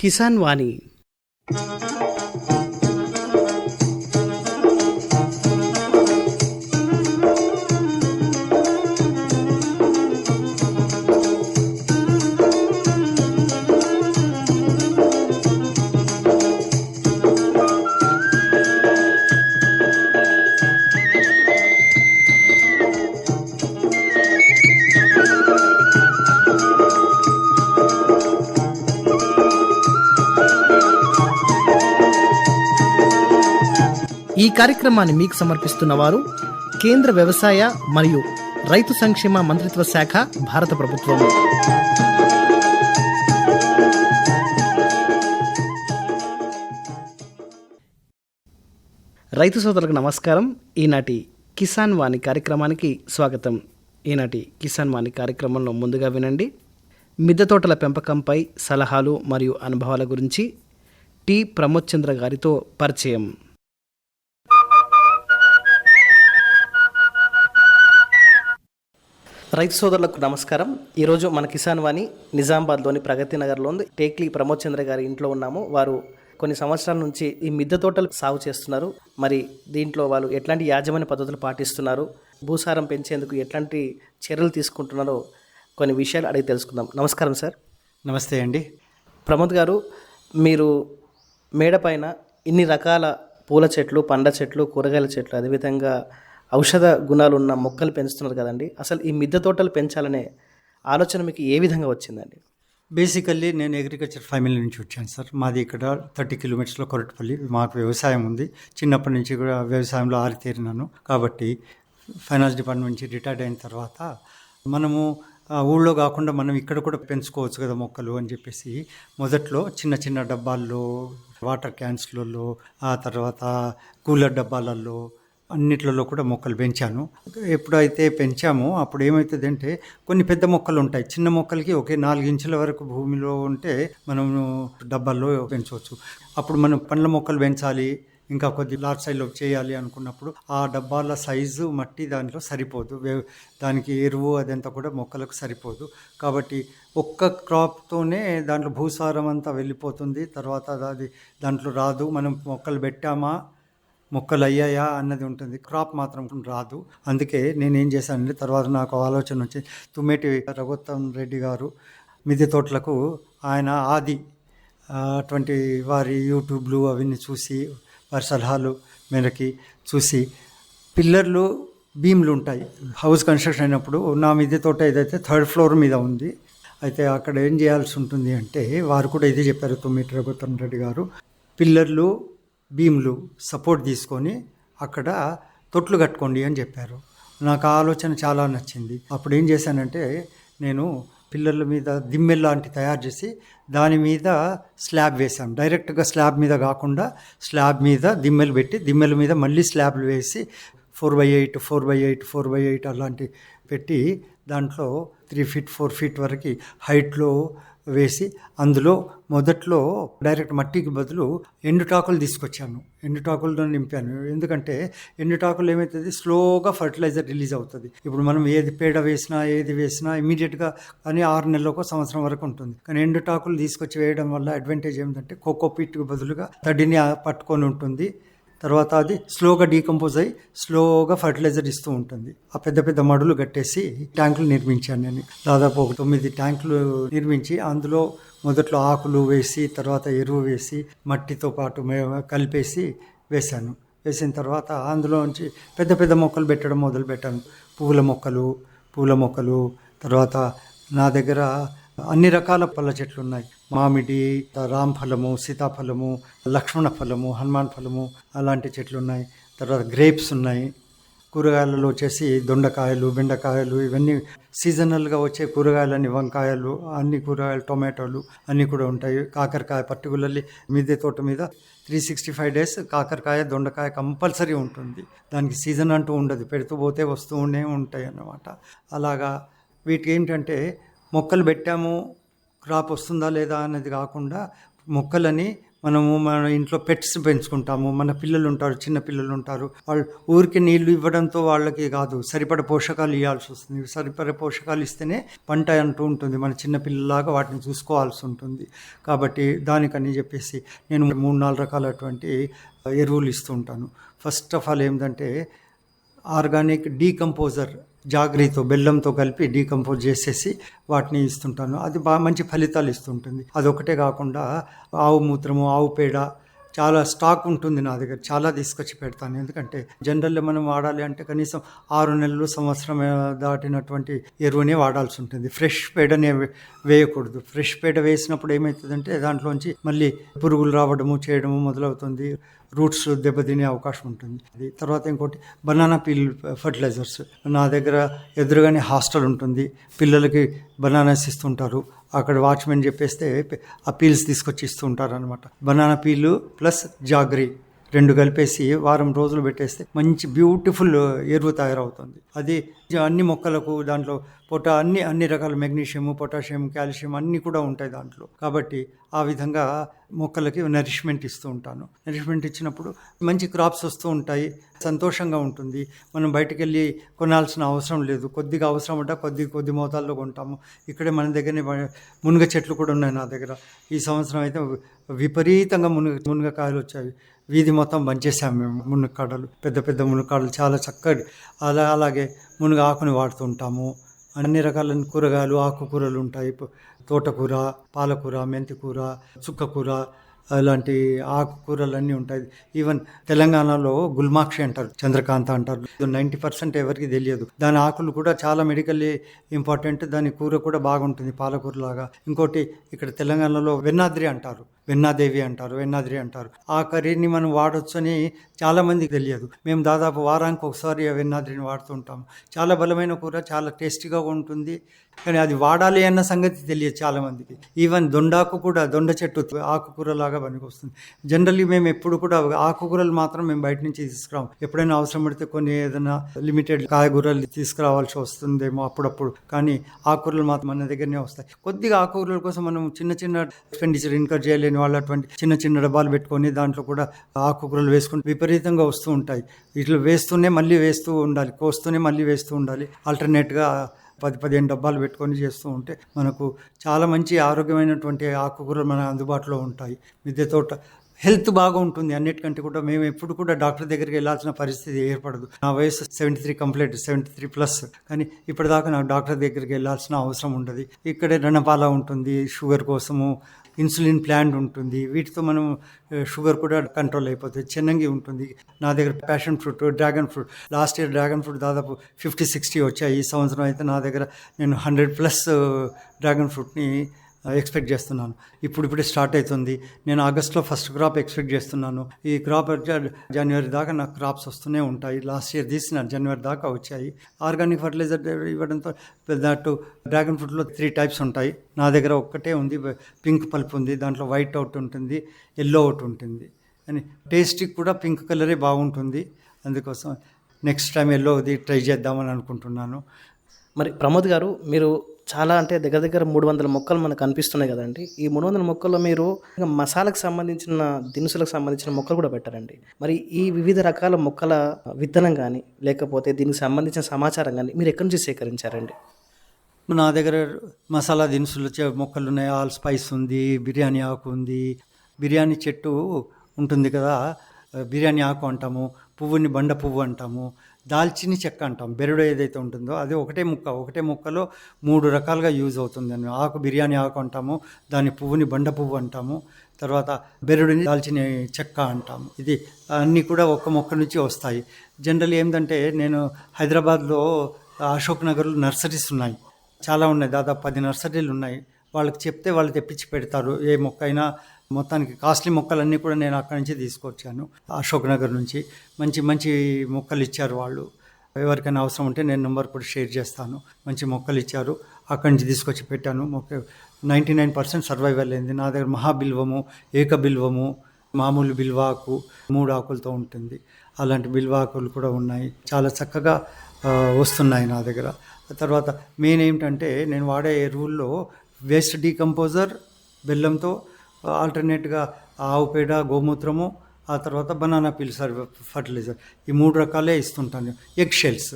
కిసాన్ వాణి కార్యక్రమాన్ని మీకు సమర్పిస్తున్న వారు కేంద్ర వ్యవసాయ మరియు రైతు సంక్షేమ మంత్రిత్వ శాఖ భారత ప్రభుత్వం. రైతు సోదరులకు నమస్కారం. ఈనాటి కిసాన్ వాణి కార్యక్రమానికి స్వాగతం. ఈనాటి కిసాన్ వాణి కార్యక్రమంలో ముందుగా వినండి. మిద్దె తోటల పెంపకంపై సలహాలు మరియు అనుభవాల గురించి టి ప్రమోద్ చంద్ర గారితో పరిచయం. రైతు సోదరులకు నమస్కారం. ఈరోజు మన కిసాన్ వాణి నిజామాబాద్లోని ప్రగతి నగర్లో ఉంది. టేక్లీ ప్రమోద్ చంద్ర గారి ఇంట్లో ఉన్నాము. వారు కొన్ని సంవత్సరాల నుంచి ఈ మిద్దె తోటలు సాగు చేస్తున్నారు. మరి దీంట్లో వాళ్ళు ఎట్లాంటి యాజమాన్య పద్ధతులు పాటిస్తున్నారు? భూసారం పెంచేందుకు ఎట్లాంటి చర్యలు తీసుకుంటున్నారో కొన్ని విషయాలు అడిగి తెలుసుకుందాం. నమస్కారం సార్. నమస్తే అండి. ప్రమోద్ గారు మీరు మేడ పైన ఇన్ని రకాల పూల చెట్లు పండ్ల చెట్లు కూరగాయల చెట్లు అదేవిధంగా ఔషధ గుణాలు ఉన్న మొక్కలు పెంచుతున్నారు కదండి. అసలు ఈ మిద్దె తోటలు పెంచాలనే ఆలోచన మీకు ఏ విధంగా వచ్చిందండి? బేసికల్లీ నేను అగ్రికల్చర్ ఫ్యామిలీ నుంచి వచ్చాను సార్. మాది ఇక్కడ థర్టీ కిలోమీటర్స్లో కొరటపల్లి. మాకు వ్యవసాయం ఉంది. చిన్నప్పటి నుంచి కూడా వ్యవసాయంలో ఆరితేరినాను. కాబట్టి ఫైనాన్స్ డిపార్ట్మెంట్ నుంచి రిటైర్డ్ అయిన తర్వాత మనము ఆ ఊళ్ళో కాకుండా మనం ఇక్కడ కూడా పెంచుకోవచ్చు కదా మొక్కలు అని చెప్పేసి మొదట్లో చిన్న చిన్న డబ్బాల్లో వాటర్ క్యాన్స్లలో ఆ తర్వాత కూలర్ డబ్బాలలో అన్నిట్లలో కూడా మొక్కలు పెంచాను. ఎప్పుడైతే పెంచామో అప్పుడు ఏమవుతుందంటే కొన్ని పెద్ద మొక్కలు ఉంటాయి చిన్న మొక్కలకి ఒకే నాలుగు ఇంచుల వరకు భూమిలో ఉంటే మనము డబ్బాల్లో పెంచవచ్చు. అప్పుడు మనం పండ్ల మొక్కలు పెంచాలి ఇంకా కొద్ది లార్జ్ సైజులో చేయాలి అనుకున్నప్పుడు ఆ డబ్బాల సైజు మట్టి దాంట్లో సరిపోదు. దానికి ఎరువు అదంతా కూడా మొక్కలకు సరిపోదు. కాబట్టి ఒక్క క్రాప్తోనే దాంట్లో భూసారం అంతా వెళ్ళిపోతుంది. తర్వాత అది దాంట్లో రాదు. మనం మొక్కలు పెట్టామా మొక్కలు అయ్యాయా అన్నది ఉంటుంది. క్రాప్ మాత్రం రాదు. అందుకే నేను ఏం చేశానంటే తర్వాత నాకు ఆలోచన వచ్చి తుమ్మేటి రఘుత్తం రెడ్డి గారు మిద్దె తోటలకు ఆయన ఆది అటువంటి వారి యూట్యూబ్లు అవన్నీ చూసి వారి సలహాలు మేరకి చూసి పిల్లర్లు బీమ్లు ఉంటాయి. హౌస్ కన్స్ట్రక్షన్ అయినప్పుడు నా మిద్దె తోట ఏదైతే థర్డ్ ఫ్లోర్ మీద ఉంది అయితే అక్కడ ఏం చేయాల్సి ఉంటుంది అంటే వారు కూడా ఇది చెప్పారు తొమ్మిది రఘుత్తం రెడ్డి గారు. పిల్లర్లు బీమ్లు సపోర్ట్ తీసుకొని అక్కడ తొట్లు కట్టుకోండి అని చెప్పారు. నాకు ఆ ఆలోచన చాలా నచ్చింది. అప్పుడు ఏం చేశానంటే నేను పిల్లర్ల మీద దిమ్మెల్ లాంటి తయారు చేసి దాని మీద స్లాబ్ వేసాం డైరెక్ట్గా స్లాబ్ మీద కాకుండా స్లాబ్ మీద దిమ్మెలు పెట్టి దిమ్మెల మీద మళ్ళీ స్లాబ్లు వేసి four by eight four by eight four by eight అలాంటి పెట్టి దాంట్లో త్రీ ఫీట్ ఫోర్ ఫీట్ వరకు హైట్లో వేసి అందులో మొదట్లో డైరెక్ట్ మట్టికి బదులు ఎండుటాకులు తీసుకొచ్చాను. ఎండుటాకులతో నింపాను. ఎందుకంటే ఎండుటాకులు ఏమవుతుంది స్లోగా ఫర్టిలైజర్ రిలీజ్ అవుతుంది. ఇప్పుడు మనం ఏది పేడ వేసినా ఏది వేసినా ఇమీడియట్గా కానీ ఆరు నెలలకు సంవత్సరం వరకు ఉంటుంది. కానీ ఎండుటాకులు తీసుకొచ్చి వేయడం వల్ల అడ్వాంటేజ్ ఏమిటంటే కోకోపీట్కి బదులుగా తడిని పట్టుకొని ఉంటుంది. తర్వాత అది స్లోగా డీకంపోజ్ అయ్యి స్లోగా ఫర్టిలైజర్ ఇస్తూ ఉంటుంది. ఆ పెద్ద పెద్ద మడులు కట్టేసి ట్యాంకులు నిర్మించాను నేను. దాదాపు ఒక తొమ్మిది ట్యాంకులు నిర్మించి అందులో మొదట్లో ఆకులు వేసి తర్వాత ఎరువు వేసి మట్టితో పాటు కలిపేసి వేశాను. వేసిన తర్వాత అందులోంచి పెద్ద పెద్ద మొక్కలు పెట్టడం మొదలు పెట్టాను. పువ్వుల మొక్కలు పూల మొక్కలు తర్వాత నా దగ్గర అన్ని రకాల పళ్ళ చెట్లు ఉన్నాయి. మామిడి రామ్ ఫలము సీతాఫలము లక్ష్మణ ఫలము హనుమాన్ ఫలము అలాంటి చెట్లు ఉన్నాయి. తర్వాత గ్రేప్స్ ఉన్నాయి. కూరగాయలలో వచ్చేసి దొండకాయలు బెండకాయలు ఇవన్నీ సీజనల్గా వచ్చే కూరగాయలన్నీ వంకాయలు అన్ని కూరగాయలు టొమాటోలు అన్నీ కూడా ఉంటాయి. కాకరకాయ పర్టికులర్లీ మిద్దె తోట మీద త్రీ సిక్స్టీ ఫైవ్ డేస్ కాకరకాయ దొండకాయ కంపల్సరీ ఉంటుంది. దానికి సీజన్ అంటూ ఉండదు. పెడుతూ పోతే వస్తూనే ఉంటాయి అన్నమాట అలాగా వీటికి ఏంటంటే మొక్కలు పెట్టాము. క్రాప్ వస్తుందా లేదా అన్నది కాకుండా మొక్కలని మనము మన ఇంట్లో పెట్స్ పెంచుకుంటాము. మన పిల్లలు ఉంటారు చిన్న పిల్లలు ఉంటారు. వాళ్ళు ఊరికి నీళ్ళు ఇవ్వడంతో వాళ్ళకి కాదు సరిపడ పోషకాలు ఇవ్వాల్సి వస్తుంది. సరిపడ పోషకాలు ఇస్తేనే పంట అంటూ ఉంటుంది. మన చిన్న పిల్లలాగా వాటిని చూసుకోవాల్సి ఉంటుంది. కాబట్టి దానికని చెప్పేసి నేను మూడు నాలుగు రకాలటువంటి ఎరువులు ఇస్తూ ఉంటాను. ఫస్ట్ ఆఫ్ ఆల్ ఏంటంటే ఆర్గానిక్ డీకంపోజర్ జాగ్రీతో బెల్లంతో కలిపి డీకంపోజ్ చేసేసి వాటిని ఇస్తుంటాను. అది బాగా మంచి ఫలితాలు ఇస్తుంటుంది. అదొకటే కాకుండా ఆవు మూత్రము ఆవు పేడ చాలా స్టాక్ ఉంటుంది నా దగ్గర చాలా తీసుకొచ్చి పెడతాను. ఎందుకంటే జనరల్లో మనం వాడాలి అంటే కనీసం ఆరు నెలలు సంవత్సరం దాటినటువంటి ఎరువునే వాడాల్సి ఉంటుంది. ఫ్రెష్ పేడనే వేయకూడదు. ఫ్రెష్ పేడ వేసినప్పుడు ఏమవుతుందంటే దాంట్లోంచి మళ్ళీ పురుగులు రావడము చేయడము మొదలవుతుంది. రూట్స్ దెబ్బతినే అవకాశం ఉంటుంది. అది తర్వాత ఇంకోటి బనానా పీల్ ఫర్టిలైజర్స్. నా దగ్గర ఎదురుగానే హాస్టల్ ఉంటుంది. పిల్లలకి బనానాస్ ఇస్తుంటారు. అక్కడ వాచ్మెన్ చెప్పేస్తే ఆ పీల్స్ తీసుకొచ్చి ఇస్తూ ఉంటారనమాట బనానా పీలు ప్లస్ జాగ్రీ. రెండు కలిపేసి వారం రోజులు పెట్టేస్తే మంచి బ్యూటిఫుల్ ఎరువు తయారవుతుంది. అది అన్ని మొక్కలకు దాంట్లో పొట అన్ని అన్ని రకాల మెగ్నీషియం పొటాషియం కాల్షియం అన్నీ కూడా ఉంటాయి దాంట్లో. కాబట్టి ఆ విధంగా మొక్కలకి నరిష్మెంట్ ఇస్తూ ఉంటాను. నరిష్మెంట్ ఇచ్చినప్పుడు మంచి క్రాప్స్ వస్తూ ఉంటాయి. సంతోషంగా ఉంటుంది. మనం బయటికి వెళ్ళి కొనాల్సిన అవసరం లేదు. కొద్దిగా అవసరం ఉంటే కొద్ది కొద్ది మోతాదులో కొంటాము. ఇక్కడే మన దగ్గరనే మునగ చెట్లు కూడా ఉన్నాయి నా దగ్గర. ఈ సంవత్సరం అయితే విపరీతంగా మునగ మునగకాయలు వచ్చాయి. వీధి మొత్తం బంచేసాము మేము. మునక్కాడలు పెద్ద పెద్ద మునక్కాడలు చాలా చక్కగా అలా అలాగే మునగ ఆకుని వాడుతుంటాము. అన్ని రకాల కూరగాయలు ఆకుకూరలు ఉంటాయి. తోటకూర పాలకూర మెంతికూర చుక్కకూర అలాంటి ఆకుకూరలు అన్నీ ఉంటాయి. ఈవెన్ తెలంగాణలో గుల్మాక్షి అంటారు చంద్రకాంత అంటారు. నైంటీ పర్సెంట్ ఎవరికి తెలియదు. దాని ఆకులు కూడా చాలా మెడికల్లీ ఇంపార్టెంట్ దాని కూర కూడా బాగుంటుంది పాలకూర లాగా. ఇంకోటి ఇక్కడ తెలంగాణలో వెన్నాద్రి అంటారు వెన్నాదేవి అంటారు వెన్నాద్రి అంటారు. ఆ కర్రీని మనం వాడొచ్చు అని చాలామందికి తెలియదు. మేము దాదాపు వారానికి ఒకసారి ఆ వెన్నాద్రిని వాడుతుంటాం చాలా బలమైన కూర చాలా టేస్టీగా ఉంటుంది. కానీ అది వాడాలి అన్న సంగతి తెలియదు చాలామందికి ఈవెన్ దొండాకు కూడా దొండ చెట్టు ఆకుకూర లాగా పనికొస్తుంది జనరల్లీ మేము ఎప్పుడు కూడా ఆకుకూరలు మాత్రం మేము బయట నుంచి తీసుకురాం ఎప్పుడైనా అవసరం పడితే కొన్ని ఏదైనా లిమిటెడ్ కాయగూరలు తీసుకురావాల్సి వస్తుందేమో అప్పుడప్పుడు. కానీ ఆకుకూరలు మాత్రం మన దగ్గరనే వస్తాయి. కొద్దిగా ఆకుకూరల కోసం మనం చిన్న చిన్న ఎక్స్పెండిచర్ ఇన్కర్ చేయలేని వాళ్ళు అటువంటి చిన్న చిన్న డబ్బాలు పెట్టుకొని దాంట్లో కూడా ఆకుకూరలు వేసుకుంటే విపరీతంగా వస్తూ ఉంటాయి. ఇట్లా వేస్తూనే మళ్ళీ వేస్తూ ఉండాలి. కోస్తూనే మళ్ళీ వేస్తూ ఉండాలి. ఆల్టర్నేట్గా పది పదిహేను డబ్బాలు పెట్టుకొని చేస్తూ ఉంటే మనకు చాలా మంచి ఆరోగ్యమైనటువంటి ఆకుకూరలు మన అందుబాటులో ఉంటాయి. మిద్దె తోట హెల్త్ బాగా ఉంటుంది అన్నిటికంటే కూడా. మేము ఎప్పుడు కూడా డాక్టర్ దగ్గరికి వెళ్ళాల్సిన పరిస్థితి ఏర్పడదు. నా వయసు seventy three complete seventy three plus. కానీ ఇప్పటిదాకా నాకు డాక్టర్ దగ్గరికి వెళ్ళాల్సిన అవసరం ఉండదు. ఇక్కడే రణపాల ఉంటుంది షుగర్ కోసము ఇన్సులిన్ ప్లాంట్ ఉంటుంది. వీటితో మనం షుగర్ కూడా కంట్రోల్ అయిపోతుంది. చెన్నంగి ఉంటుంది. నా దగ్గర passion fruit dragon fruit. Last year dragon fruit దాదాపు ఫిఫ్టీ సిక్స్టీ వచ్చాయి. ఈ సంవత్సరం అయితే నా దగ్గర నేను హండ్రెడ్ ప్లస్ డ్రాగన్ ఫ్రూట్ని ఎక్స్పెక్ట్ చేస్తున్నాను. ఇప్పుడు ఇప్పుడే స్టార్ట్ అవుతుంది. నేను ఆగస్ట్లో ఫస్ట్ క్రాప్ ఎక్స్పెక్ట్ చేస్తున్నాను. ఈ క్రాప్ జనవరి దాకా నాకు క్రాప్స్ వస్తూనే ఉంటాయి. లాస్ట్ ఇయర్ తీసిన జనవరి దాకా వచ్చాయి. ఆర్గానిక్ ఫర్టిలైజర్ ఇవ్వడంతో దట్టు డ్రాగన్ ఫ్రూట్లో త్రీ టైప్స్ ఉంటాయి. నా దగ్గర ఒక్కటే ఉంది. పింక్ పల్ప్ ఉంది. దాంట్లో వైట్ అవుట్ ఉంటుంది. ఎల్లో అవుట్ ఉంటుంది. అని టేస్ట్కి కూడా పింక్ కలరే బాగుంటుంది. అందుకోసం నెక్స్ట్ టైం ఎల్లోది ట్రై చేద్దామని అనుకుంటున్నాను. మరి ప్రమోద్ గారు మీరు చాలా అంటే దగ్గర దగ్గర మూడు వందల మొక్కలు మనకు కనిపిస్తున్నాయి కదండి. ఈ మూడు వందల మొక్కల్లో మీరు మసాలకు సంబంధించిన దినుసులకు సంబంధించిన మొక్కలు కూడా పెట్టారండి. మరి ఈ వివిధ రకాల మొక్కల విత్తనం కానీ లేకపోతే దీనికి సంబంధించిన సమాచారం కానీ మీరు ఎక్కడి నుంచి సేకరించారండి? నా దగ్గర మసాలా దినుసులు చే- మొక్కలు ఉన్నాయి. ఆల్ స్పైస్ ఉంది బిర్యానీ ఆకు ఉంది. బిర్యానీ చెట్టు ఉంటుంది కదా బిర్యానీ ఆకు అంటాము పువ్వుని బండ పువ్వు అంటాము దాల్చిని చెక్క అంటాం. బెరడు ఏదైతే ఉంటుందో అది ఒకటే ముక్క ఒకటే ముక్కలో మూడు రకాలుగా యూజ్ అవుతుంది ఆకు బిర్యానీ ఆకు అంటాము దాని పువ్వుని బండ పువ్వు అంటాము తర్వాత బెరడుని దాల్చిన చెక్క అంటాము. ఇది అన్నీ కూడా ఒక్క మొక్క నుంచి వస్తాయి. జనరల్ ఏంటంటే నేను హైదరాబాద్లో అశోక్ నగర్లో నర్సరీస్ ఉన్నాయి. చాలా ఉన్నాయి. దాదాపు పది నర్సరీలు ఉన్నాయి. వాళ్ళకి చెప్తే వాళ్ళు తెప్పించి పెడతారు. ఏ మొక్క అయినా మొత్తానికి కాస్ట్లీ మొక్కలన్నీ కూడా నేను అక్కడి నుంచి తీసుకొచ్చాను అశోక్ నగర్ నుంచి మంచి మంచి మొక్కలు ఇచ్చారు వాళ్ళు. ఎవరికైనా అవసరం ఉంటే నేను నెంబర్ కూడా షేర్ చేస్తాను. మంచి మొక్కలు ఇచ్చారు. అక్కడి నుంచి తీసుకొచ్చి పెట్టాను. మొక్క నైంటీ నైన్ పర్సెంట్ సర్వైవల్ అయింది. నా దగ్గర మహాబిల్వము ఏక బిల్వము మామూలు బిల్వాకు మూడు ఆకులతో ఉంటుంది. అలాంటి బిల్వాకులు కూడా ఉన్నాయి. చాలా చక్కగా వస్తున్నాయి నా దగ్గర. తర్వాత మెయిన్ ఏమిటంటే నేను వాడే ఎరువుల్లో వేస్ట్ డీకంపోజర్ బెల్లంతో ఆల్టర్నేట్గా ఆవు పేడ గోమూత్రము ఆ తర్వాత బనానా పీల్ సర్ ఫర్టిలైజర్. ఈ మూడు రకాలే ఇస్తుంటాను. ఎగ్ షెల్స్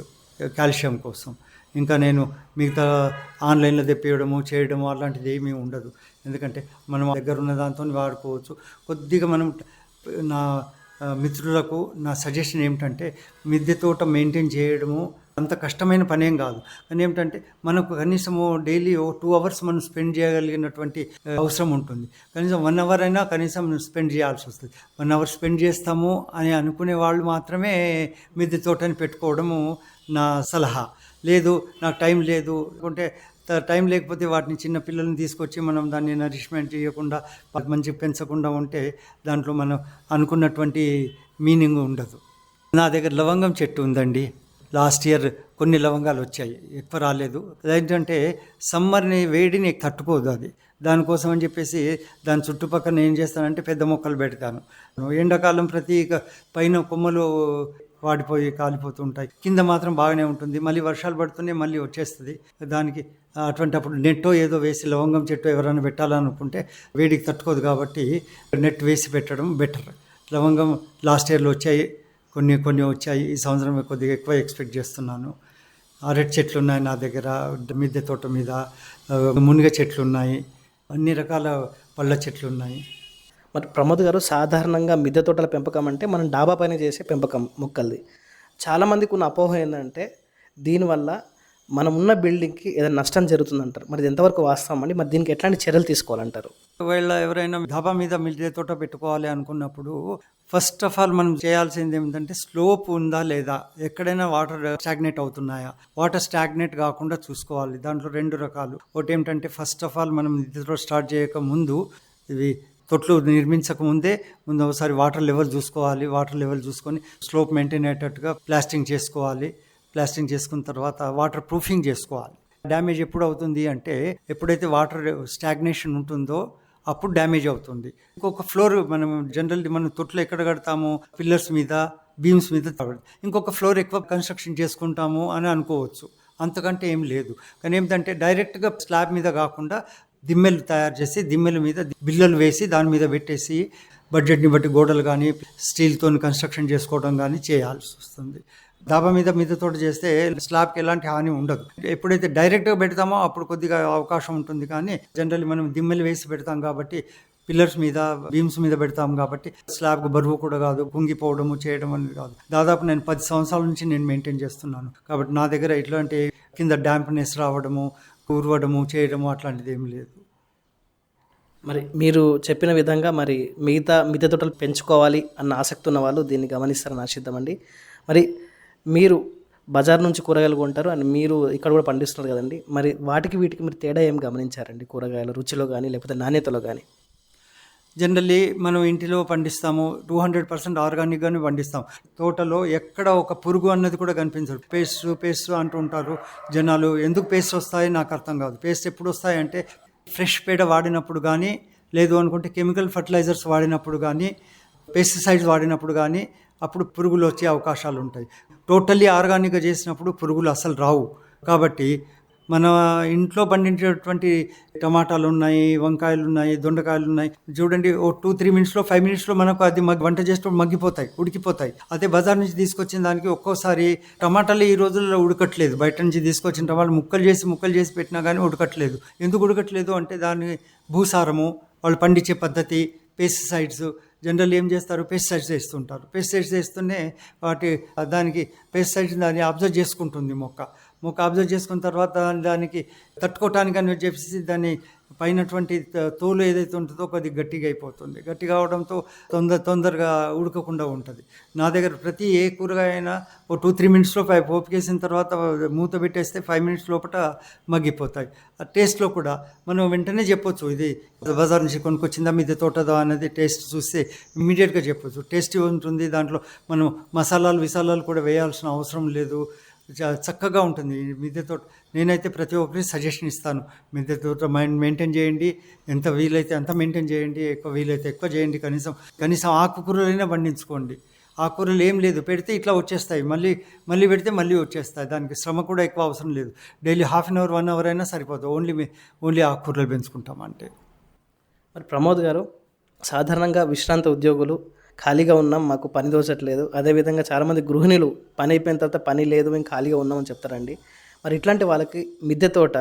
కాల్షియం కోసం. ఇంకా నేను మిగతా ఆన్లైన్లో తెప్పియడము చేయడము అలాంటిది ఏమీ ఉండదు. ఎందుకంటే మనం దగ్గర ఉన్న దాంతో వాడుకోవచ్చు. కొద్దిగా మనం నా మిత్రులకు నా సజెషన్ ఏమిటంటే మిద్దె తోట మెయింటైన్ చేయడము అంత కష్టమైన పనేం కాదు. కానీ ఏమిటంటే మనకు కనీసము డైలీ ఓ టూ అవర్స్ మనం స్పెండ్ చేయగలిగినటువంటి అవసరం ఉంటుంది. కనీసం వన్ అవర్ అయినా కనీసం స్పెండ్ చేయాల్సి వస్తుంది. వన్ అవర్ స్పెండ్ చేస్తాము అని అనుకునే వాళ్ళు మాత్రమే మిద్దె తోటని పెట్టుకోవడము నా సలహా. లేదు నాకు టైం లేదు. అంటే టైం లేకపోతే వాటిని చిన్న పిల్లల్ని తీసుకొచ్చి మనం దాన్ని నరిష్మెంట్ చేయకుండా మంచి పెంచకుండా ఉంటే దాంట్లో మనం అనుకున్నటువంటి మీనింగ్ ఉండదు. నా దగ్గర లవంగం చెట్టు ఉందండి. లాస్ట్ ఇయర్ కొన్ని లవంగాలు వచ్చాయి ఎక్కువ రాలేదు. అదేంటంటే సమ్మర్ని వేడిని తట్టుకోదు అది. దానికోసం అని చెప్పేసి దాని చుట్టుపక్కల ఏం చేస్తానంటే పెద్ద మొక్కలు పెడతాను. ఎండాకాలం ప్రతి పైన కొమ్మలు వాడిపోయి కాలిపోతుంటాయి. కింద మాత్రం బాగానే ఉంటుంది. మళ్ళీ వర్షాలు పడుతూనే మళ్ళీ వచ్చేస్తుంది. దానికి అటువంటిప్పుడు నెట్టో ఏదో వేసి లవంగం చెట్టు ఎవరైనా పెట్టాలనుకుంటే వేడికి తట్టుకోదు కాబట్టి నెట్ వేసి పెట్టడం బెటర్. లవంగం లాస్ట్ ఇయర్లో వచ్చాయి. కొన్ని కొన్ని వచ్చాయి. ఈ సంవత్సరం కొద్దిగా ఎక్కువ ఎక్స్పెక్ట్ చేస్తున్నాను. అరటి చెట్లు ఉన్నాయి నా దగ్గర మిద్దె తోట మీద మునగ చెట్లు ఉన్నాయి. అన్ని రకాల పళ్ళ చెట్లు ఉన్నాయి. మరి ప్రమోద్ గారు సాధారణంగా మిద్దె తోటల పెంపకం అంటే మనం డాబా పైన చేసే పెంపకం మొక్కల్ది. చాలామందికి ఉన్న అపోహ ఏంటంటే దీనివల్ల మనం ఉన్న బిల్డింగ్కి ఏదైనా నష్టం జరుగుతుందంటారు. మరి ఎంతవరకు వాస్తవం అండి? మరి దీనికి ఎట్లాంటి చర్యలు తీసుకోవాలంటారు? ఒకవేళ ఎవరైనా ధాబా మీద మిద్దె తోట పెట్టుకోవాలి అనుకున్నప్పుడు ఫస్ట్ ఆఫ్ ఆల్ మనం చేయాల్సింది ఏమిటంటే స్లోప్ ఉందా లేదా? ఎక్కడైనా వాటర్ స్టాగ్నేట్ అవుతున్నాయా? వాటర్ స్టాగ్నేట్ కాకుండా చూసుకోవాలి. దాంట్లో రెండు రకాలు. ఒకటి ఏమిటంటే ఫస్ట్ ఆఫ్ ఆల్ మనం మిద్దె స్టార్ట్ చేయక ముందు ఇవి తొట్లు నిర్మించక ముందే ముందు ఒకసారి వాటర్ లెవెల్ చూసుకోవాలి. వాటర్ లెవెల్ చూసుకొని స్లోప్ మెయింటైన్ అయ్యేటట్టుగా ప్లాస్టింగ్ చేసుకోవాలి. ప్లాస్టింగ్ చేసుకున్న తర్వాత వాటర్ ప్రూఫింగ్ చేసుకోవాలి. డ్యామేజ్ ఎప్పుడు అవుతుంది అంటే ఎప్పుడైతే వాటర్ స్టాగ్నేషన్ ఉంటుందో అప్పుడు డ్యామేజ్ అవుతుంది. ఇంకొక ఫ్లోర్ మనం జనరల్లీ మనం తొట్లు ఎక్కడ కడతాము పిల్లర్స్ మీద బీమ్స్ మీద ఇంకొక ఫ్లోర్ ఎక్కువ కన్స్ట్రక్షన్ చేసుకుంటాము అని అనుకోవచ్చు. అంతకంటే ఏం లేదు. కానీ ఏమిటంటే డైరెక్ట్గా స్లాబ్ మీద కాకుండా దిమ్మెలు తయారు చేసి దిమ్మెల మీద బిల్లలు వేసి దాని మీద పెట్టేసి బడ్జెట్ని బట్టి గోడలు కానీ స్టీల్తో కన్స్ట్రక్షన్ చేసుకోవడం కానీ చేయాల్సి వస్తుంది. డాబా మీద మిద్దెతోట చేస్తే స్లాబ్కి ఎలాంటి హాని ఉండదు. ఎప్పుడైతే డైరెక్ట్గా పెడతామో అప్పుడు కొద్దిగా అవకాశం ఉంటుంది. కానీ జనరల్లీ మనం దిమ్మెలు వేసి పెడతాం కాబట్టి పిల్లర్స్ మీద బీమ్స్ మీద పెడతాం కాబట్టి స్లాబ్కి బరువు కూడా కాదు కుంగిపోవడము చేయడం అనేది కాదు. దాదాపు నేను పది సంవత్సరాల నుంచి నేను మెయింటైన్ చేస్తున్నాను. కాబట్టి నా దగ్గర ఇట్లాంటి కింద డ్యాంప్నెస్ రావడము కూరవడము చేయడము అట్లాంటిది ఏం లేదు. మరి మీరు చెప్పిన విధంగా మరి మిగతా మిద్దె తోటలు పెంచుకోవాలి అన్న ఆసక్తి ఉన్న వాళ్ళు దీన్ని గమనిస్తారని ఆశిద్దామండి. మరి మీరు బజార్ నుంచి కూరగాయలు కొంటారు అండ్ మీరు ఇక్కడ కూడా పండిస్తున్నారు కదండి. మరి వాటికి వీటికి మీరు తేడా ఏం గమనించారండి? కూరగాయల రుచిలో కానీ లేకపోతే నాణ్యతలో కానీ జనరల్లీ మనం ఇంటిలో పండిస్తాము. టూ హండ్రెడ్ పర్సెంట్ ఆర్గానిక్గానే పండిస్తాం. తోటలో ఎక్కడ ఒక పురుగు అన్నది కూడా కనిపించదు. పేస్ట్ పేస్ట్ అంటూ ఉంటారు జనాలు. ఎందుకు పేస్ట్ వస్తాయి నాకు అర్థం కాదు. పేస్ట్ ఎప్పుడు వస్తాయంటే ఫ్రెష్ పేడ వాడినప్పుడు కానీ లేదు అనుకుంటే కెమికల్ ఫర్టిలైజర్స్ వాడినప్పుడు కానీ పెస్టిసైడ్స్ వాడినప్పుడు కానీ అప్పుడు పురుగులు వచ్చే అవకాశాలు ఉంటాయి. టోటల్లీ ఆర్గానిక్గా చేసినప్పుడు పురుగులు అసలు రావు. కాబట్టి మన ఇంట్లో పండించేటువంటి టమాటాలు ఉన్నాయి వంకాయలు ఉన్నాయి దొండకాయలు ఉన్నాయి. చూడండి ఓ టూ త్రీ మినిట్స్లో ఫైవ్ మినిట్స్లో మనకు అది మగ్ వంట చేసేటప్పుడు మగ్గిపోతాయి ఉడికిపోతాయి. అదే బజార్ నుంచి తీసుకొచ్చిన దానికి ఒక్కోసారి టమాటాలు ఈ రోజుల్లో ఉడకట్లేదు. బయట నుంచి తీసుకొచ్చిన టమాటాలు ముక్కలు చేసి ముక్కలు చేసి పెట్టినా కానీ ఉడకట్లేదు. ఎందుకు ఉడకట్లేదు అంటే దాని భూసారము వాళ్ళు పండించే పద్ధతి పెస్టిసైడ్స్ జనరల్ ఏం చేస్తారు? పెస్టిసైడ్స్ వేస్తుంటారు. పెస్టిసైడ్స్ వేస్తూనే వాటి దానికి పెస్టిసైడ్స్ దాన్ని అబ్జర్వ్ చేసుకుంటుంది మొక్క. మొక్క అబ్జర్వ్ చేసుకున్న తర్వాత దానికి తట్టుకోవటానికి అని చెప్పేసి దాన్ని పైనటువంటి తోలు ఏదైతే ఉంటుందో కొద్ది గట్టిగా అయిపోతుంది. గట్టి కావడంతో తొందర తొందరగా ఉడకకుండా ఉంటుంది. నా దగ్గర ప్రతి ఏ కూరగాయ అయినా ఓ టూ త్రీ మినిట్స్లో పై పోపుకేసిన తర్వాత మూత పెట్టేస్తే ఫైవ్ మినిట్స్ లోపల మగ్గిపోతాయి. ఆ టేస్ట్లో కూడా మనం వెంటనే చెప్పొచ్చు ఇది బజార్ నుంచి కొనుక్కొచ్చిందా మీద తోటదా అనేది టేస్ట్ చూస్తే ఇమ్మీడియట్గా చెప్పొచ్చు. టేస్టీ ఉంటుంది దాంట్లో మనం మసాలాలు విసాలాలు కూడా వేయాల్సిన అవసరం లేదు. చక్కగా ఉంటుంది. మిద్దె తోట నేనైతే ప్రతి ఒక్కరికి సజెషన్ ఇస్తాను. మిద్దె తోట మైండ్ మెయింటైన్ చేయండి. ఎంత వీలైతే అంత మెయింటైన్ చేయండి. ఎక్కువ వీలైతే ఎక్కువ చేయండి. కనీసం కనీసం ఆకుకూరలైనా పండించుకోండి. ఆకుకూరలు ఏం లేదు. పెడితే ఇట్లా వచ్చేస్తాయి. మళ్ళీ మళ్ళీ పెడితే మళ్ళీ వచ్చేస్తాయి. దానికి శ్రమ కూడా ఎక్కువ అవసరం లేదు. Daily half an hour one hour అయినా సరిపోతుంది ఓన్లీ ఓన్లీ ఆకుకూరలు పెంచుకుంటాం అంటే మరి ప్రమోద్ గారు సాధారణంగా విశ్రాంత ఉద్యోగులు ఖాళీగా ఉన్నాం మాకు పని దోచట్లేదు. అదేవిధంగా చాలామంది గృహిణులు పని అయిపోయిన తర్వాత పని లేదు మేము ఖాళీగా ఉన్నామని చెప్తారండి. మరి ఇట్లాంటి వాళ్ళకి మిద్దె తోట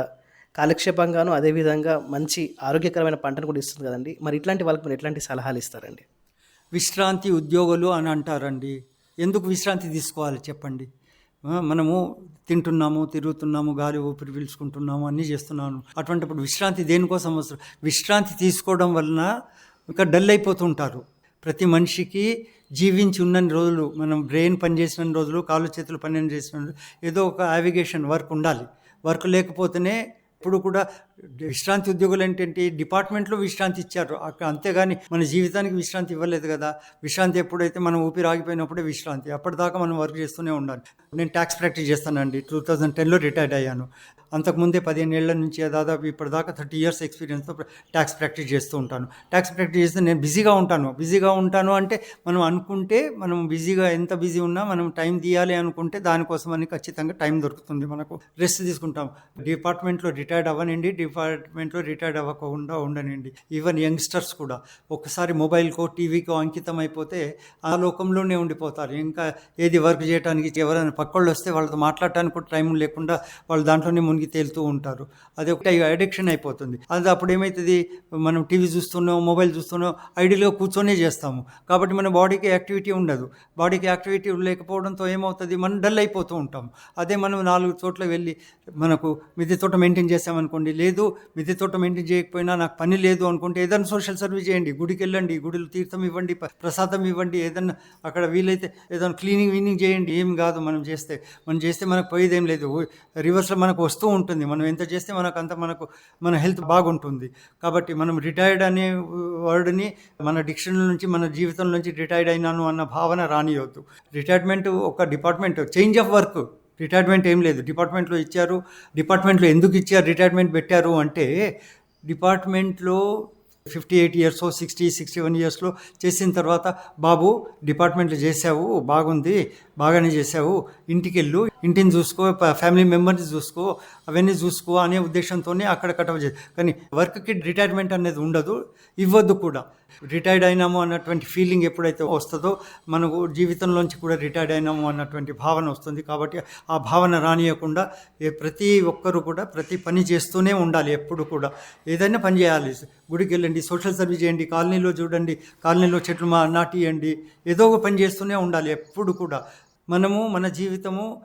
కాలక్షేపంగాను అదేవిధంగా మంచి ఆరోగ్యకరమైన పంటను కూడా ఇస్తుంది కదండి. మరి ఇట్లాంటి వాళ్ళకి మీరు ఎట్లాంటి సలహాలు ఇస్తారండి? విశ్రాంతి ఉద్యోగులు అని అంటారండి. ఎందుకు విశ్రాంతి తీసుకోవాలి చెప్పండి? మనము తింటున్నాము తిరుగుతున్నాము గాలి ఊపిరి పీల్చుకుంటున్నాము అన్నీ చేస్తున్నాము. అటువంటిప్పుడు విశ్రాంతి దేనికోసం అవసరం? విశ్రాంతి తీసుకోవడం వలన ఇంకా డల్ అయిపోతుంటారు. ప్రతి మనిషికి జీవించి ఉన్నన్ని రోజులు మనం బ్రెయిన్ పనిచేసిన రోజులు కాళ్ళు చేతులు పని చేసిన రోజులు ఏదో ఒక యావిగేషన్ వర్క్ ఉండాలి. వర్క్ లేకపోతేనే ఇప్పుడు కూడా విశ్రాంతి ఉద్యోగులు ఏంటంటే డిపార్ట్మెంట్లో విశ్రాంతి ఇచ్చారు. అక్కడ అంతేగాని మన జీవితానికి విశ్రాంతి ఇవ్వలేదు కదా. విశ్రాంతి ఎప్పుడైతే మనం ఊపిరి ఆగిపోయినప్పుడే విశ్రాంతి. అప్పటిదాకా మనం వర్క్ చేస్తూనే ఉండాలి. నేను ట్యాక్స్ ప్రాక్టీస్ చేస్తానండి. టూ థౌజండ్ టెన్లో రిటైర్డ్ అయ్యాను. అంతకుముందే పదిహేను ఏళ్ళ నుంచి దాదాపు ఇప్పటిదాకా థర్టీ ఇయర్స్ ఎక్స్పీరియన్స్తో ట్యాక్స్ ప్రాక్టీస్ చేస్తూ ఉంటాను. ట్యాక్స్ ప్రాక్టీస్ చేస్తే నేను బిజీగా ఉంటాను. బిజీగా ఉంటాను అంటే మనం అనుకుంటే మనం బిజీగా ఎంత బిజీ ఉన్నా మనం టైం తీయాలి అనుకుంటే దానికోసమని ఖచ్చితంగా టైం దొరుకుతుంది మనకు. రెస్ట్ తీసుకుంటాం. డిపార్ట్మెంట్లో రిటైర్డ్ అవ్వనండి. డిపార్ట్మెంట్లో రిటైర్డ్ అవ్వకుండా ఉండనండి. ఈవెన్ యంగ్స్టర్స్ కూడా. ఒకసారి మొబైల్కో టీవీకో అంకితం అయిపోతే ఆ లోకంలోనే ఉండిపోతారు. ఇంకా ఏది వర్క్ చేయడానికి ఎవరైనా పక్కోళ్ళు వస్తే వాళ్ళతో మాట్లాడటానికి కూడా టైం లేకుండా వాళ్ళు దాంట్లోనే మునిగి తేలుతూ ఉంటారు. అది ఒకటి అడిక్షన్ అయిపోతుంది. అది అప్పుడు ఏమవుతుంది మనం టీవీ చూస్తున్నాం మొబైల్ చూస్తున్నాం ఐడియల్గా కూర్చొనే చేస్తాము. కాబట్టి మన బాడీకి యాక్టివిటీ ఉండదు. బాడీకి యాక్టివిటీ లేకపోవడంతో ఏమవుతుంది? మనం డల్ అయిపోతూ ఉంటాం. అదే మనం నాలుగు చోట్ల వెళ్ళి మనకు మిద్దె తోట మెయింటైన్ చేసామనుకోండి లేదు మిద్దె తోట మెయింటైన్ చేయకపోయినా నాకు పని లేదు అనుకుంటే ఏదైనా సోషల్ సర్వీస్ చేయండి. గుడికి వెళ్ళండి గుడిలో తీర్థం ఇవ్వండి ప్రసాదం ఇవ్వండి ఏదన్నా అక్కడ వీలైతే ఏదైనా క్లీనింగ్ వీనింగ్ చేయండి. ఏం కాదు మనం చేస్తే. మనం చేస్తే మనకు పోయేదేం లేదు. రివర్స్లో మనకు వస్తూ ఉంటుంది. మనం ఎంత చేస్తే మనకు అంత మనకు మన హెల్త్ బాగుంటుంది. కాబట్టి మనం రిటైర్డ్ అనే వర్డ్ని మన డిక్షనరీ నుంచి మన జీవితం నుంచి రిటైర్డ్ అయినాను అన్న భావన రానియొద్దు. రిటైర్మెంట్ ఒక department change of work. Retirement ఏం లేదు. డిపార్ట్మెంట్లో ఇచ్చారు. డిపార్ట్మెంట్లో ఎందుకు ఇచ్చారు? రిటైర్మెంట్ పెట్టారు అంటే డిపార్ట్మెంట్లో fifty eight years sixty sixty one ఇయర్స్లో చేసిన తర్వాత బాబు డిపార్ట్మెంట్లో చేసావు బాగుంది బాగానే చేసావు ఇంటికి వెళ్ళు ఇంటిని చూసుకో ఫ్యామిలీ మెంబర్ని చూసుకో అవన్నీ చూసుకో అనే ఉద్దేశంతోనే అక్కడ కటవ కానీ వర్క్కి రిటైర్మెంట్ అనేది ఉండదు ఇవ్వద్దు కూడా. రిటైర్డ్ అయినాము అన్నటువంటి ఫీలింగ్ ఎప్పుడైతే వస్తుందో మనకు జీవితంలోంచి కూడా రిటైర్డ్ అయినాము అన్నటువంటి భావన వస్తుంది. కాబట్టి ఆ భావన రానియకుండా ప్రతి ఒక్కరు కూడా ప్రతి పని చేస్తూనే ఉండాలి ఎప్పుడు కూడా. ఏదైనా పని చేయాలి. గుడికి వెళ్ళండి సోషల్ సర్వీస్ చేయండి కాలనీలో చూడండి కాలనీలో చెట్లు మా నాటియండి. ఏదో ఒక పని చేస్తూనే ఉండాలి ఎప్పుడు కూడా. మనము మన జీవితము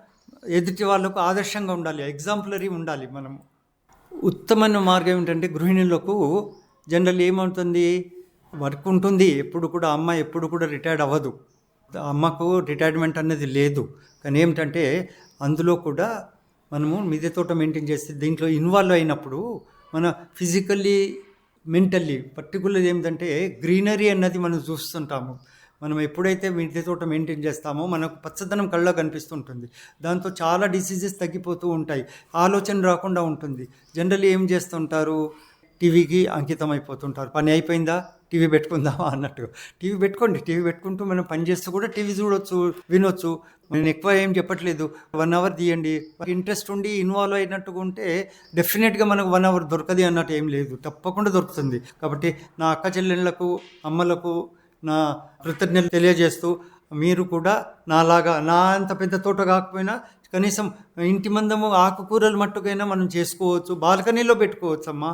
ఎదుటి వాళ్ళకు ఆదర్శంగా ఉండాలి ఎగ్జాంపులరీ ఉండాలి మనము. ఉత్తమైన మార్గం ఏంటంటే గృహిణులకు జనరల్ ఏమవుతుంది? వర్క్ ఉంటుంది. ఎప్పుడు కూడా అమ్మ ఎప్పుడు కూడా రిటైర్డ్ అవ్వదు. అమ్మకు రిటైర్మెంట్ అనేది లేదు. కానీ ఏమిటంటే అందులో కూడా మనము మిద్దె తోట మెయింటైన్ చేస్తే దీంట్లో ఇన్వాల్వ్ అయినప్పుడు మన ఫిజికల్లీ మెంటల్లీ పర్టికులర్ ఏంటంటే గ్రీనరీ అన్నది మనం చూస్తుంటాము. మనం ఎప్పుడైతే మిద్దె తోట మెయింటైన్ చేస్తామో మనకు పచ్చదనం కళ్ళలో కనిపిస్తుంటుంది. దాంతో చాలా డిసీజెస్ తగ్గిపోతూ ఉంటాయి. ఆలోచన రాకుండా ఉంటుంది. జనరల్లీ ఏం చేస్తుంటారు? టీవీకి అంకితం అయిపోతుంటారు పని అయిపోయిందా? టీవీ పెట్టుకుందామా అన్నట్టుగా. టీవీ పెట్టుకోండి టీవీ పెట్టుకుంటూ మనం పని చేస్తూ కూడా టీవీ చూడొచ్చు వినొచ్చు. నేను ఎక్కువ ఏం చెప్పట్లేదు. వన్ అవర్ తీయండి. ఇంట్రెస్ట్ ఉండి ఇన్వాల్వ్ అయినట్టుగా ఉంటే డెఫినెట్గా మనకు వన్ అవర్ దొరకది అన్నట్టు ఏం లేదు. తప్పకుండా దొరుకుతుంది. కాబట్టి నా అక్క చెల్లెళ్ళకు అమ్మలకు నా కృతజ్ఞతలు తెలియజేస్తూ మీరు కూడా నాలాగా నా అంత పెద్ద తోట కాకపోయినా కనీసం ఇంటి మందము ఆకుకూరలు మట్టుకైనా మనం చేసుకోవచ్చు. బాల్కనీలో పెట్టుకోవచ్చు అమ్మా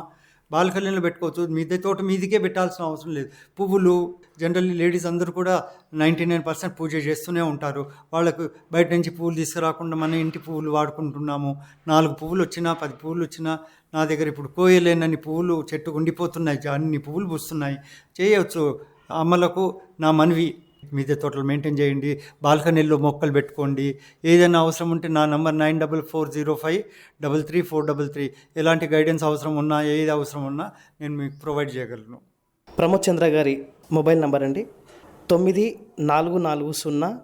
బాల్కనీలో పెట్టుకోవచ్చు. మీదే తోట మీదికే పెట్టాల్సిన అవసరం లేదు. పువ్వులు జనరల్లీ లేడీస్ అందరూ కూడా నైంటీ నైన్ పర్సెంట్ పూజ చేస్తూనే ఉంటారు. వాళ్ళకు బయట నుంచి పువ్వులు తీసుకురాకుండా మన ఇంటి పువ్వులు వాడుకుంటున్నాము. నాలుగు పువ్వులు వచ్చినా పది పువ్వులు వచ్చినా నా దగ్గర ఇప్పుడు కోయలేనని పువ్వులు చెట్టు ఉండిపోతున్నాయి. అన్ని పువ్వులు పూస్తున్నాయి. చేయవచ్చు అమ్మలకు నా మనవి మీదే తోటలు మెయింటైన్ చేయండి బాల్కనీల్లో మొక్కలు పెట్టుకోండి. ఏదైనా అవసరం ఉంటే నా number nine double four zero five double three four double three. ఎలాంటి గైడెన్స్ అవసరం ఉన్నా ఏది అవసరం ఉన్నా నేను మీకు ప్రొవైడ్ చేయగలను. ప్రమోద్ చంద్ర గారి మొబైల్ నంబర్ అండి. తొమ్మిది నాలుగు నాలుగు సున్నా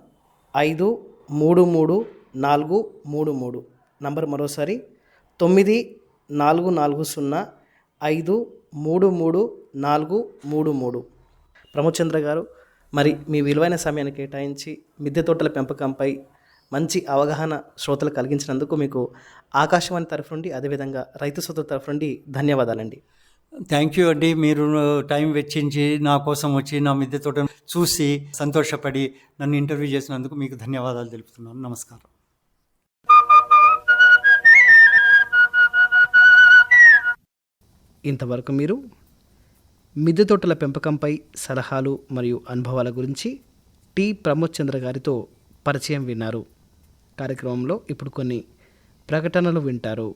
ఐదు మూడు మూడు నాలుగు మూడు మూడు. నంబర్ మరోసారి తొమ్మిది నాలుగు నాలుగు సున్నా ఐదు మూడు మూడు నాలుగు మూడు మూడు. ప్రమోద్ చంద్ర గారు మరి మీ విలువైన సమయాన్ని కేటాయించి మిద్దె తోటల పెంపకంపై మంచి అవగాహన శ్రోతలు కలిగించినందుకు మీకు ఆకాశవాణి తరఫు నుండి అదేవిధంగా రైతు సోదరు తరఫు నుండి ధన్యవాదాలండి. థ్యాంక్ యూ అండి. మీరు టైం వెచ్చించి నా కోసం వచ్చి నా మిద్దె తోటను చూసి సంతోషపడి నన్ను ఇంటర్వ్యూ చేసినందుకు మీకు ధన్యవాదాలు తెలుపుతున్నాను. నమస్కారం. ఇంతవరకు మీరు మిద్దె తోటల పెంపకంపై సలహాలు మరియు అనుభవాల గురించి టి. ప్రమోద్ చంద్ర గారితో పరిచయం విన్నారు. కార్యక్రమంలో ఇప్పుడు కొన్ని ప్రకటనలు వింటారు.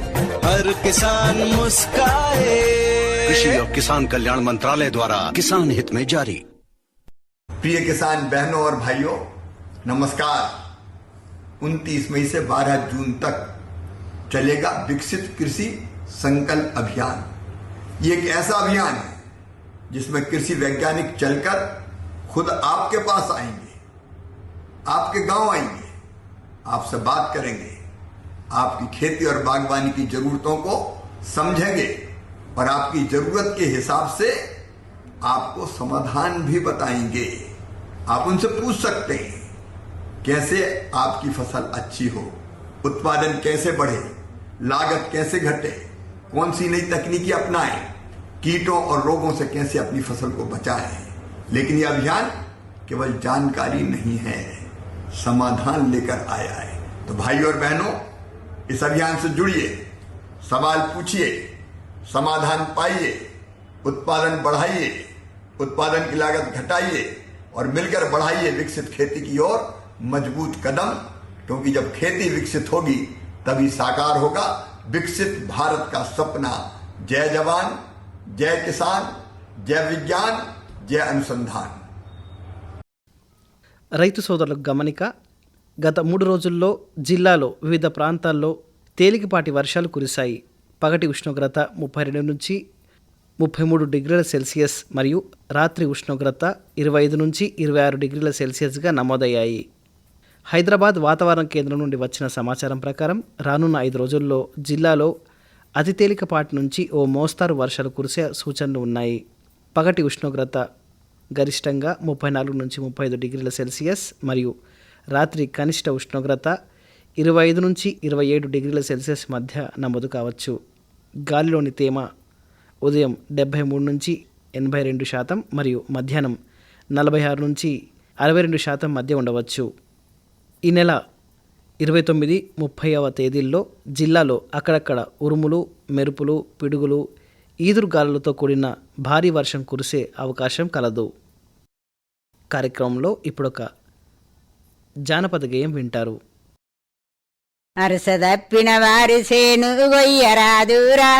हर किसान मुस्काए। कृषि और किसान कल्याण मंत्रालय द्वारा किसान हित में जारी। प्रिय किसान बहनों और भाइयों नमस्कार। 29 मई से 12 जून तक चलेगा विकसित कृषि संकल्प अभियान। ये एक ऐसा अभियान है जिसमें कृषि वैज्ञानिक चलकर खुद आपके पास आएँगे आपके गाँव आएँगे आपसे बात करेंगे। आपकी खेती और बागवानी की जरूरतों को समझेंगे और आपकी ज़रूरत के हिसाब से आपको समाधान भी बताएँगे। आप उनसे पूछ सकते हैं, कैसे आपकी फ़सल अच्छी हो, उत्पादन कैसे बढ़े, लागत कैसे घटे कौन सी नई तकनीकी अपनाएँ, कीटों और रोगों से कैसे अपनी फ़सल को बचाएँ। लेकिन यह अभियान केवल जानकारी नहीं है, समाधान लेकर आया है। तो भाई और बहनों इस अभियान से जुड़िए सवाल पूछिए समाधान पाइए उत्पादन बढ़ाइए उत्पादन की लागत घटाइए और मिलकर बढ़ाइए विकसित खेती की ओर मजबूत कदम क्योंकि जब खेती विकसित होगी तभी साकार होगा विकसित भारत का सपना जय जवान जय किसान जय विज्ञान जय अनुसंधान రైతు సోదరులకు గమనిక గత మూడు రోజుల్లో జిల్లాలో వివిధ ప్రాంతాల్లో తేలికపాటి వర్షాలు కురిశాయి. పగటి ఉష్ణోగ్రత ముప్పై రెండు నుంచి ముప్పై మూడు డిగ్రీల సెల్సియస్ మరియు రాత్రి ఉష్ణోగ్రత ఇరవై ఐదు నుంచి ఇరవై ఆరు డిగ్రీల సెల్సియస్గా నమోదయ్యాయి. హైదరాబాద్ వాతావరణ కేంద్రం నుండి వచ్చిన సమాచారం ప్రకారం రానున్న ఐదు రోజుల్లో జిల్లాలో అతి తేలికపాటి నుంచి ఓ మోస్తారు వర్షాలు కురిసే సూచనలు ఉన్నాయి. పగటి ఉష్ణోగ్రత గరిష్టంగా ముప్పై నాలుగు నుంచి ముప్పై ఐదు డిగ్రీల సెల్సియస్ మరియు రాత్రి కనిష్ట ఉష్ణోగ్రత ఇరవై ఐదు నుంచి ఇరవై ఏడు డిగ్రీల సెల్సియస్ మధ్య నమోదు కావచ్చు. గాలిలోని తేమ ఉదయం డెబ్భై మూడు నుంచి ఎనభై రెండు శాతం మరియు మధ్యాహ్నం నలభై ఆరు నుంచి అరవై రెండు శాతం మధ్య ఉండవచ్చు. ఈ నెల ఇరవై తొమ్మిది ముప్పైవ తేదీల్లో జిల్లాలో అక్కడక్కడ ఉరుములు మెరుపులు పిడుగులు ఈదురుగాలులతో కూడిన భారీ వర్షం కురిసే అవకాశం కలదు. కార్యక్రమంలో ఇప్పుడొక జానపద గేయం వింటారు. అరసదప్పిన వారి సేను గొయ్యరాదురా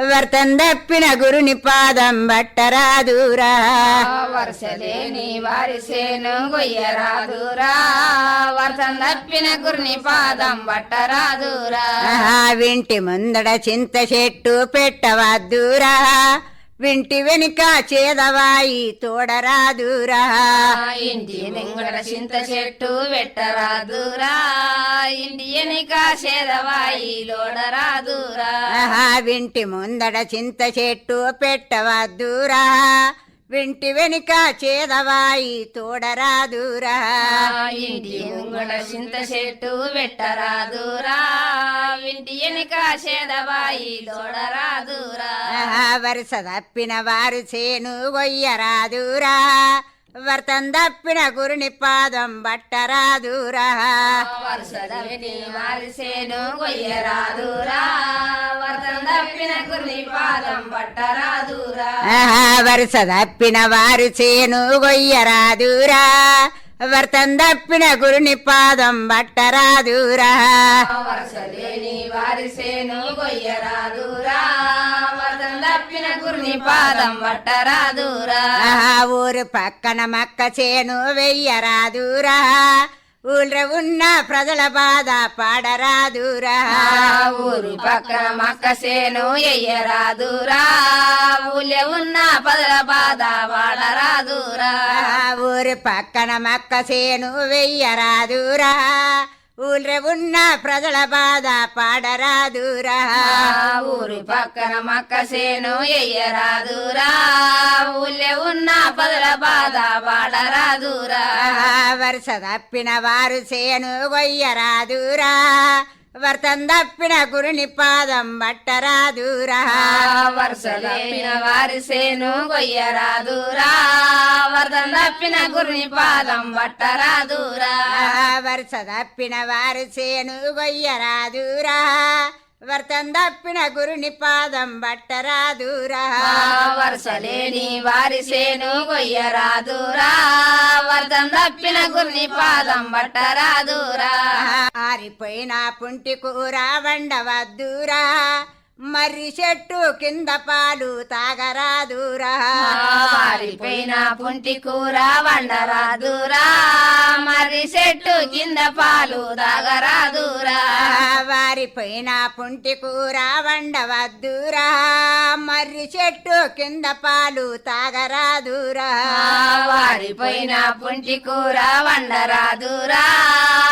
వర్తం దప్పిన గురుని పాదం బట్టరాదురా. వరుసలేని వారిసేను గొయ్యరాదురా వర్షం తప్పిన గురిని పాదం బట్టరాదురా. ఆహా, వింటి ముందడ చింత చెట్టు పెట్టవద్దురా వింటి వెనుక చేదవాయి తోడరాదురా. ఇంటి నింగడ చింత చెట్టు పెట్టరాదురా ఇంటి ఎనిక సేదవాయి లోడరాదురా. వింటి ముందడ చింత చెట్టు పెట్టవద్దురా. వింటి వెనుక చేదవాయి తోడరాదురా. ఇంటి ముంగడ చింత చెట్టు పెట్టరాదురా ఇంటి ఎనిక సేదవాయి లోడరాదురా ఆహా, వరుస తప్పిన వారు చేను గొయ్యరాదురా. వర్తం తప్పిన గురుని పాదం బట్టరాదురా. వారిసేను గొయ్యరాదురా వర్తం తప్పిన గురి పాదం పట్టరాదురా ఆహా, వరుస తప్పిన వారు చేను గొయ్యరాదురా వర్తం తప్పిన గురుని పాదం బట్టరాదురా. వరుసలేని వారిసేను గొయ్యరాదురా. వర్తం తప్పిన గురిని పాదం పట్టరాదురా ఆహా, ఊరు పక్కన మక్క చేను వెయ్యరాదురా. ఊళ్ళో ఉన్న ప్రజల బాధ పాడరాదురా. ఊరు పక్కన మక్క సేను ఎయ్యరాదురా. ఊళ్ళే ఉన్న పదల బాధ వాడరాదురా ఆహా, ఊరు పక్కన మక్క చేను వెయ్యరాదురా. ఊళ్ళో ఉన్న ప్రజల బాధ పాడరాదురా. ఊరు పక్కన మక్క సేను ఎయ్యరాదురా. ఊళ్ళే ఉన్న పదల బాధ వాడరాదురా ఆహా, వరుస తప్పిన వారు చేను గొయ్యరాదురా. వర్తం తప్పిన గురుని పాదం బట్టరాదురా. వరుసలైన వారి సేను గొయ్యరాదురా. వరదం తప్పిన గురిని పాదం పట్టరాదురా ఆహా, వరుస తప్పిన వారు చేను గొయ్యరాదురా. వర్తం తప్పిన గురుని పాదం బట్టరాదురా. వరుసలేని వారి సేను గొయ్యరాదురా వరదం తప్పిన గురిని పాదం పట్టరాదురా ఆహా, ఆరిపోయిన పుంటి కూర వండవద్దురా. మర్రి చెట్టు కింద పాలు తాగరాదురా. పుంటి కూర వండరాదురా. మరి చెట్టు కింద పాలు తాగరాదురా. వారిపోయిన పుంటి కూర వండవద్దురా. మర్రి చెట్టు కింద పాలు తాగరాదురా. వారిపోయిన పుంటి కూర వండరాదురా.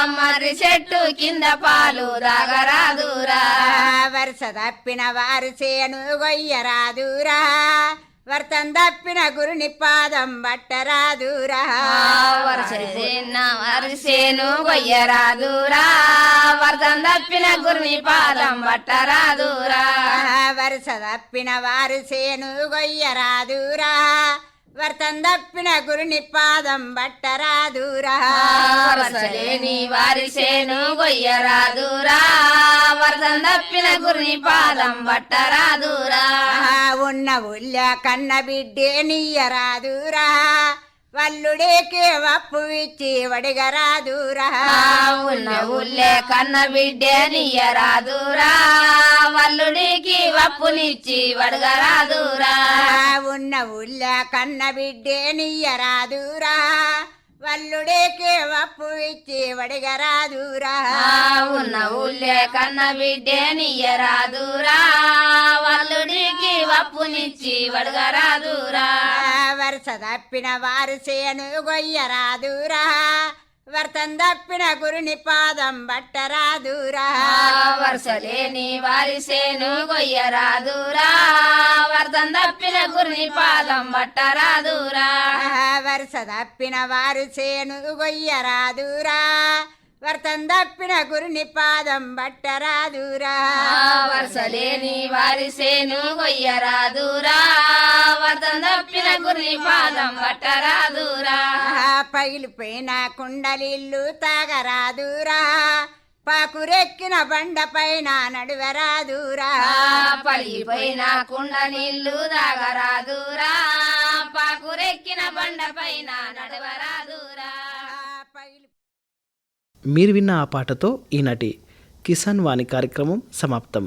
మరి చెట్టు కింద పాలు తాగరాదురా. వరుస తప్పిన వారు చేను గొయ్యరాదురా వర్తం తప్పిన గురుని పాదం బట్టరాదురా వరసన గొయ్యరాదురా వరదం తప్పిన గురిని పాదం పట్టరాదురా వరుస తప్పిన వారు చేను గొయ్యరాదురా వర్తం తప్పిన గురుని పాదం బట్టరాదురా. వరసలేని వారిసేను గొయ్యరాదురా. వరదం తప్పిన గురిని పాదం పట్టరాదురా ఉన్న ఉల్ల కన్న బిడ్డే నీయరాదురా. వల్లుడేకి వప్పు ఇచ్చి వడిగరాదురా. ఉన్న ఊళ్ళే కన్న బిడ్డే నియ్యరాదురా వల్లుడికి వప్పునిచ్చి వడగరాదురా. ఉన్న ఉల్ల కన్న బిడ్డే నీయరాదురా. వల్లుడేకి వప్పు ఇచ్చి వడిగరాదురా ఉన్న ఊళ్ళే కన్న బిడ్డే నియ్యరాదురా. వల్లుడికి వప్పునిచ్చి వడగరాదురా వరుస తప్పిన వారు చేను గొయ్యరాదురా. వర్తం తప్పిన గురుని పాదం బట్టరాదురా. వరుసలేని వారిసేను గొయ్యరాదురా. వర్ధం తప్పిన గురిని పాదం పట్టరాదురా వరుస తప్పిన వారు చేను గొయ్యరాదురా. వర్తం తప్పిన గురుని పాదం బట్టరాదురా. వరుసలేని వారిసేను గొయ్యరాదురా. వర్ధం తప్పిన గురిని పాదం పట్టరాదురా పగిలిపోయిన కుండలిల్లు తాగరాదురా. పాకురెక్కిన బండ పైన నడువరాదురా. పలిపోయిన కుండ నీళ్ళు తాగరాదురా. పాకురెక్కిన బండ పైన నడవరాదురా. మీరు విన్న ఆ పాటతో ఈనాటి కిసాన్ వాణి కార్యక్రమం సమాప్తం.